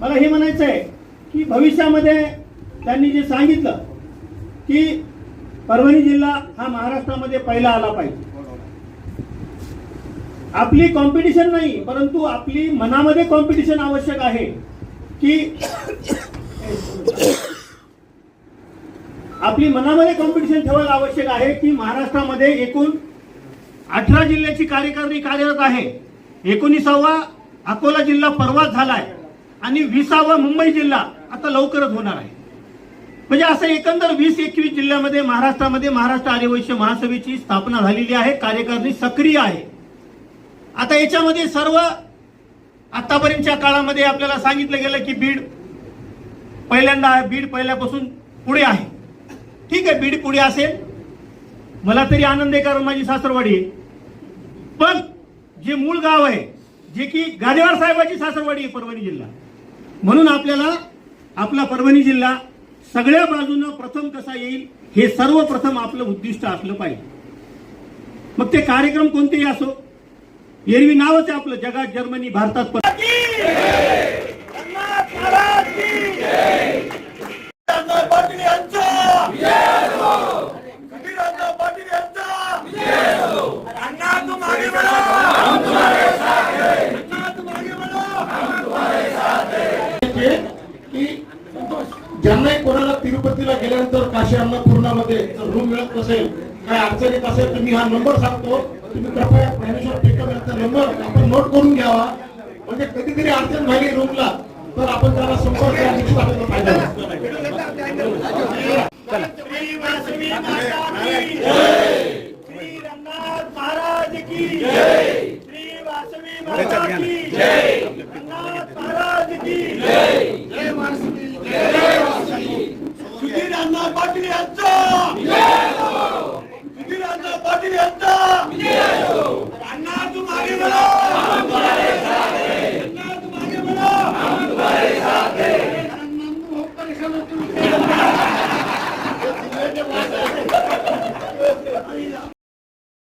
मला हे म्हणायचं आहे की भविष्यामध्ये त्यांनी जे सांगितलं की परभणी जिल्हा हा महाराष्ट्रामध्ये पहिला आला पाहिजे. आपली कॉम्पिटिशन नाही परंतु आपली मनामध्ये कॉम्पिटिशन आवश्यक आहे की आपली मनामध्ये कॉम्पिटिशन ठेवायला आवश्यक आहे की महाराष्ट्रामध्ये एकूण अठरा जिल्ह्याची कार्यकारिणी कार्यरत आहे. एकोणीसावा अकोला जिल्हा परवाच झालाय. आणि विसावा मुंबई जिल्हा आता लवकरच होणार आहे. म्हणजे असं एकंदर वीस एकवीस जिल्ह्यामध्ये महाराष्ट्रामध्ये महाराष्ट्र आर्यवैश्य महासभेची स्थापना झालेली आहे कार्यकारिणी सक्रिय आहे. आता याच्यामध्ये सर्व आतापर्यंतच्या काळामध्ये आपल्याला सांगितलं गेलं की बीड पहिल्यांदा बीड पहिल्यापासून पुढे आहे. ठीक आहे बीड पुढे असेल. मला तरी आनंद आहे कारण माझी सासरवाडी आहे. पण जे मूळ गाव आहे जे की गादेवार साहेबाची सासरवाडी आहे परभणी जिल्हा. म्हणून आपल्याला आपला परभणी जिल्हा सगळ्या बाजूनं प्रथम कसा येईल हे सर्वप्रथम आपलं उद्दिष्ट असलं पाहिजे. मग ते कार्यक्रम कोणतेही असो एरवी नावच आहे आपलं जगात जर्मनी भारतात ज्यांनाही कोणाला तिरुपतीला गेल्यानंतर काशी अन्नपूर्णामध्ये जर रूम मिळत नसेल काय अडचणीत असेल तर मी हा नंबर सांगतो. तुम्ही कृपया ज्ञानेश्वर टेकम यांचा नंबर आपण नोट करून घ्यावा. म्हणजे कधीतरी अडचण झाली रूमला तर आपण त्याला संपर्क निश्चित आपल्याला फायदा महाराज की जय. श्री वासवी माता की जय.